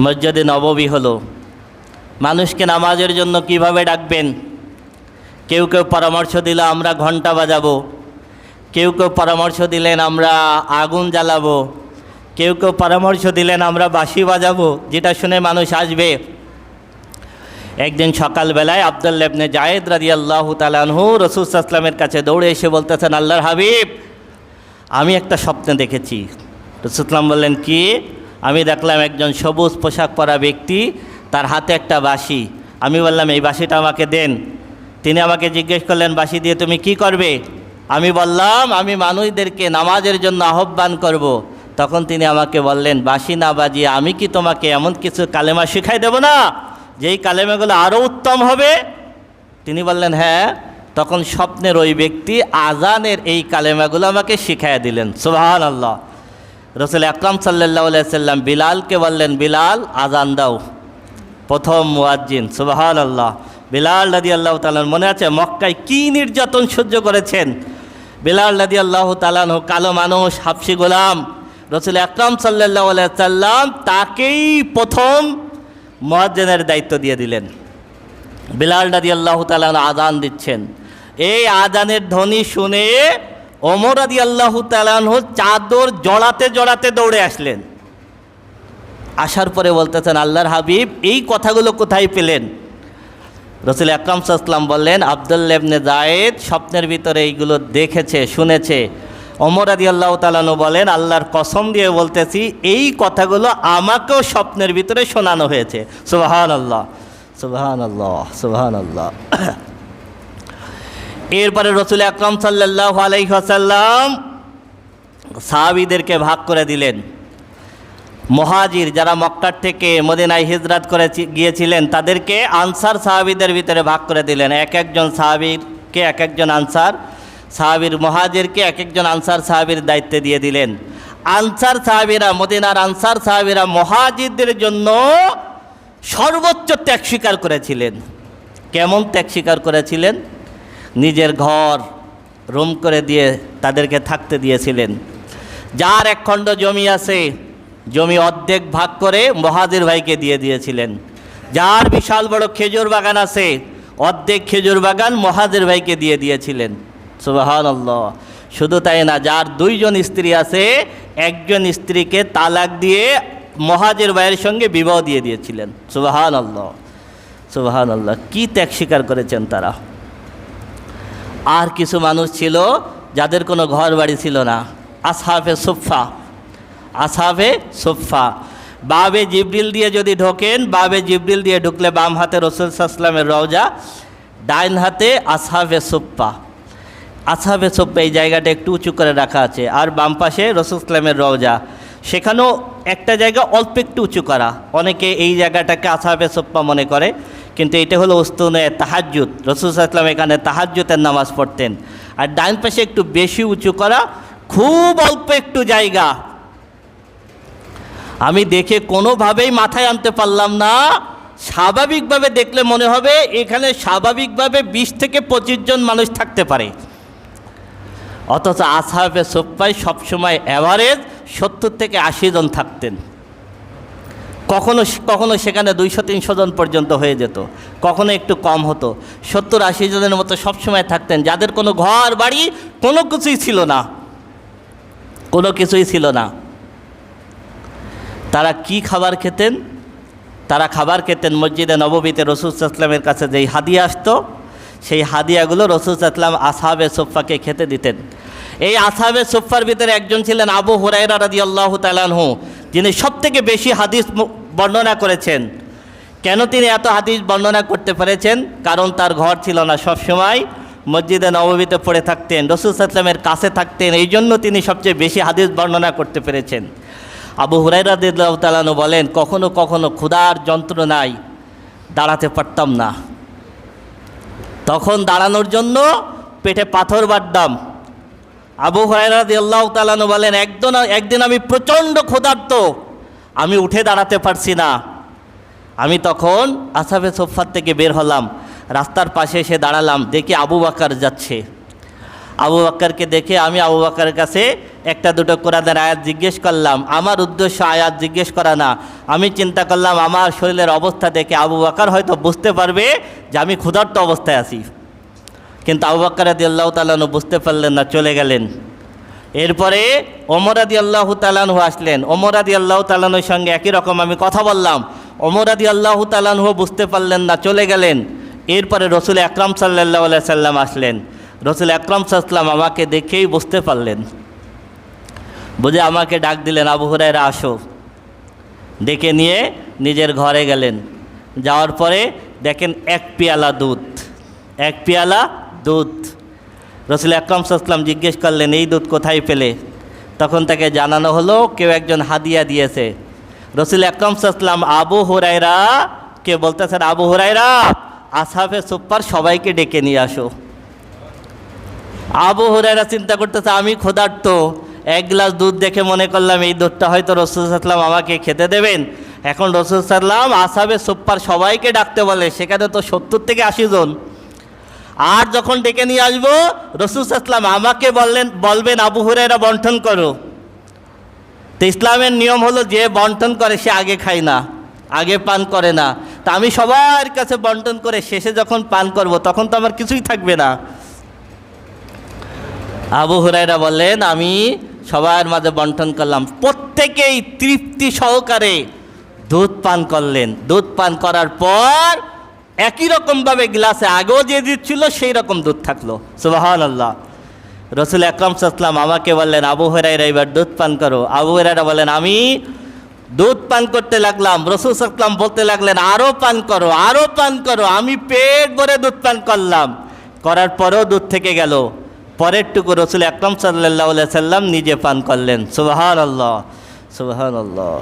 মসজিদে নববী হলো। মানুষকে নামাজের জন্য কীভাবে ডাকবেন? কেউ কেউ পরামর্শ দিল, আমরা ঘণ্টা বাজাবো। কেউ কেউ পরামর্শ দিলেন, আমরা আগুন জ্বালাবো। কেউ কেউ পরামর্শ দিলেন, আমরা বাঁশি বাজাবো। যেটা শুনে মানুষ আসবে একদিন সকালবেলায় আবদুল্লাবনে জায়েদ রাজি আল্লাহ তালানহু রসুলামের কাছে দৌড়ে এসে বলতেছেন, আল্লাহর হাবিব, আমি একটা স্বপ্নে দেখেছি। রসুলাম বললেন, কি? আমি দেখলাম একজন সবুজ পোশাক পরা ব্যক্তি, তার হাতে একটা বাঁশি। আমি বললাম, এই বাঁশিটা আমাকে দেন। তিনি আমাকে জিজ্ঞেস করলেন, বাঁশি দিয়ে তুমি কি করবে? আমি বললাম, আমি মানুষদেরকে নামাজের জন্য আহ্বান করব। তখন তিনি আমাকে বললেন, বাঁশি না বাজিয়ে আমি কি তোমাকে এমন কিছু কালেমা শিখাই দেব না, যেই কালেমাগুলো আরও উত্তম হবে? তিনি বললেন হ্যাঁ। তখন স্বপ্নের ওই ব্যক্তি আজানের এই কালেমাগুলো আমাকে শিখাইয়া দিলেন। সুবাহান আল্লাহ রসুল আকরাম সাল্লাহ সাল্লাম বিলালকে বললেন, বিলাল আজান দাও। প্রথম মুয়াজ্জিন সুবাহান আল্লাহ বিলাল রাদি আল্লাহ তালান মনে আছে, মক্কায় কী নির্যাতন সহ্য করেছেন? বিলাল রাদি আল্লাহ হোক কালো মানুষ, হাফসি গোলাম। রসুল আকরাম সাল্লাহ সাল্লাম তাকেই প্রথম মুয়াজ্জিনের দায়িত্ব দিয়ে দিলেন। বিলাল রাদি আল্লাহ তালান আজান দিচ্ছেন। এই আজানের ধ্বনি শুনে ওমর আদি আল্লাহ চাদর জড়াতে জড়াতে দৌড়ে আসলেন। আসার পরে বলতেছেন, আল্লাহর হাবিব, এই কথাগুলো কোথায় পেলেন? রসুল আকরাম সাল্লাম বললেন আবদুল্লেবনে জায়েদ স্বপ্নের ভিতরে এইগুলো দেখেছে, শুনেছে। অমর আদি আল্লাহ তালানু বলেন, আল্লাহর কসম দিয়ে বলতেছি, এই কথাগুলো আমাকেও স্বপ্নের ভিতরে শোনানো হয়েছে। সুবাহান আল্লাহ সুবাহান আল্লাহ সুবাহান আল্লাহ এরপরে রসুল আকরম সাল্লাহ আলাইসাল্লাম সাহাবিদেরকে ভাগ করে দিলেন। মহাজির যারা মক্কার থেকে মদিনায় হিজরাত করে গিয়েছিলেন, তাদেরকে আনসার সাহাবিদের ভিতরে ভাগ করে দিলেন। এক একজন সাহাবিরকে এক একজন আনসার সাহাবির মহাজিরকে এক একজন আনসার সাহাবির দায়িত্বে দিয়ে দিলেন। আনসার সাহাবিরা, মদিনার আনসার সাহাবিরা মহাজিরদের জন্য সর্বোচ্চ ত্যাগ স্বীকার করেছিলেন। কেমন ত্যাগ স্বীকার করেছিলেন? নিজের ঘর রুম করে দিয়ে তাদেরকে থাকতে দিয়েছিলেন। যার এক খণ্ড জমি আছে, জমি অর্ধেক ভাগ করে মহাজির ভাইকে দিয়ে দিয়েছিলেন। যার বিশাল বড় খেজুর বাগান আছে, অর্ধেক খেজুর বাগান মহাজির ভাইকে দিয়ে দিয়েছিলেন। সুবাহান শুধু তাই না, যার দুইজন স্ত্রী আছে, একজন স্ত্রীকে তালাক দিয়ে মহাজের ভাইয়ের সঙ্গে বিবাহ দিয়ে দিয়েছিলেন। সুবাহান আল্লাহ সুবাহান আল্লাহ কী ত্যাগ স্বীকার করেছেন তারা? আর কিছু মানুষ ছিল যাদের কোনো ঘর বাড়ি ছিল না। আসহাফে সোফা আসহাফে সোফা বাবে জিব্রিল দিয়ে যদি ঢোকেন, বাবে জিব্রিল দিয়ে ঢুকলে বাম হাতে রসুল সাল্লামের রওজা, ডাইন হাতে আসহাফে সোফা আসহাফে সোফা এই জায়গাটা একটু উঁচু করে রাখা আছে। আর বাম পাশে রসুল ইসলামের রওজা। সেখানেও একটা জায়গা অল্প একটু উঁচু করা। অনেকে এই জায়গাটাকে আসহাফে সোপ্পা মনে করে, কিন্তু এটা হলো উস্তুনে তাহাজ্জুদ। রসুল ইসলাম এখানে তাহাজ্জুতের নামাজ পড়তেন। আর ডাইন পাশে একটু বেশি উঁচু করা, খুব অল্প একটু জায়গা। আমি দেখে কোনোভাবেই মাথায় আনতে পারলাম না। স্বাভাবিকভাবে দেখলে মনে হবে এখানে স্বাভাবিকভাবে বিশ থেকে পঁচিশ জন মানুষ থাকতে পারে। অথচ আসহাবে সোপ্পায় সবসময় অ্যাভারেজ সত্তর থেকে আশি জন থাকতেন। কখনো কখনো সেখানে দুইশো, তিনশো জন পর্যন্ত হয়ে যেত। কখনো একটু কম হতো। সত্তর, আশি জনের মতো সবসময় থাকতেন। যাদের কোনো ঘর, বাড়ি, কোনো কিছুই ছিল না। কোনো কিছুই ছিল না। তারা কি খাবার খেতেন? তারা খাবার খেতেন মসজিদে নববীতে রসুল ইসলামের কাছে যেই হাদিয়া আসতো, সেই হাদিয়াগুলো রসুল ইসলাম আসাবে সোফাকে খেতে দিতেন। এই আসাবে সোফার ভিতরে একজন ছিলেন আবু হুরাইরা রাদি আল্লাহ তালানহু যিনি সবথেকে বেশি হাদিস বর্ণনা করেছেন। কেন তিনি এত হাদিস বর্ণনা করতে পেরেছেন? কারণ তার ঘর ছিল না সবসময়। মসজিদে নববীতে পড়ে থাকতেন, রসুল ইসলামের কাছে থাকতেন এই জন্য তিনি সবচেয়ে বেশি হাদিস বর্ণনা করতে পেরেছেন। আবু হুরাইরা দিল্লাহ তালানু বলেন, কখনো কখনো ক্ষুধার যন্ত্রণায় দাঁড়াতে পারতাম না। তখন দাঁড়ানোর জন্য পেটে পাথর বাড্ডাম আবু হুরাইরা দিল্লাহ তালানু বলেন, একদিন একদিন আমি প্রচণ্ড ক্ষুধার্ত। আমি উঠে দাঁড়াতে পারছি না। আমি তখন আসাফে সোফার থেকে বের হলাম। রাস্তার পাশে এসে দাঁড়ালাম, দেখি আবু বাকার যাচ্ছে। আবু বাক্কারকে দেখে আমি আবু বাক্কারের কাছে একটা দুটো কোরআনের আয়াত জিজ্ঞেস করলাম। আমার উদ্দেশ্য আয়াত জিজ্ঞেস করা না। আমি চিন্তা করলাম, আমার শরীরের অবস্থা দেখে আবু বাক্কার হয়তো বুঝতে পারবে যে আমি ক্ষুধার্ত অবস্থায় আছি। কিন্তু আবু বাক্কার আদি আল্লাহ তালানু বুঝতে পারলেন না, চলে গেলেন। এরপরে ওমরাদি আল্লাহ তালানহু আসলেন। ওমরাদি আল্লাহ তালানুর সঙ্গে একই রকম আমি কথা বললাম। ওমরাদি আল্লাহ তালানহু বুঝতে পারলেন না, চলে গেলেন। এরপরে রসুল আকরাম সাল্লাহ সাল্লাম আসলেন। রসুল আকরাম সাল্লাম আমাকে দেখেই বুঝতে পারলেন। বুঝে আমাকে ডাক দিলেন, আবু হুরাইরা আসো। ডেকে নিয়ে নিজের ঘরে গেলেন। যাওয়ার পরে দেখেন এক পেয়ালা দুধ, এক পেয়ালা দুধ। রসুল আকরম সাল্লাম জিজ্ঞেস করলেন, এই দুধ কোথায় পেলে? তখন তাকে জানানো হলো, কেউ একজন হাদিয়া দিয়েছে। রসুল আকরম সাল্লাম আবু হুরাইরা কে বলতেছেন, আবু হুরাইরা আসাফে সুপার সবাইকে ডেকে নিয়ে আসো। আবু হুরাইরা চিন্তা করতেছে, আমি ক্ষুধার্ত, এক গ্লাস দুধ দেখে মনে করলাম এই দুধটা হয়তো রসুল সাল্লাম আমাকে খেতে দেবেন। এখন রসুল সাল্লাম আসাবে সুপ্পার সবাইকে ডাকতে বলে, সেখানে তো সত্তর থেকে আশি জন। আর যখন ডেকে নিয়ে আসব, রসুল সাল্লাম আমাকে বললেন, বলবেন আবু হুরাইরা বন্টন করো। তো ইসলামের নিয়ম হলো যে বন্টন করে, সে আগে খায় না, আগে পান করে না। তা আমি সবার কাছে বন্টন করে, শেষে যখন পান করব, তখন তো আমার কিছুই থাকবে না। আবু হুরাইরা বললেন, আমি সবার মাঝে বন্টন করলাম। প্রত্যেকেই তৃপ্তি সহকারে দুধ পান করলেন। দুধ পান করার পর একই রকমভাবে গ্লাসে আগেও যে দুধ ছিল, সেই রকম দুধ থাকল। সুবাহান আল্লাহ রসুল আকরম সাল্লাম আমাকে বললেন, আবু হরাইরা এবার দুধ পান করো। আবু হরাইরা বলেন আমি দুধ পান করতে লাগলাম। রসুল সাল্লাম বলতে লাগলেন আরও পান করো আরও পান করো, আমি পেট ভরে দুধ পান করলাম। করার পরেও দুধ থেকে গেল। পরেরটুকু রসুল আকরম সাল্লাহ সাল্লাম নিজে পান করলেন। সুবাহান আল্লাহ সুবাহান আল্লাহ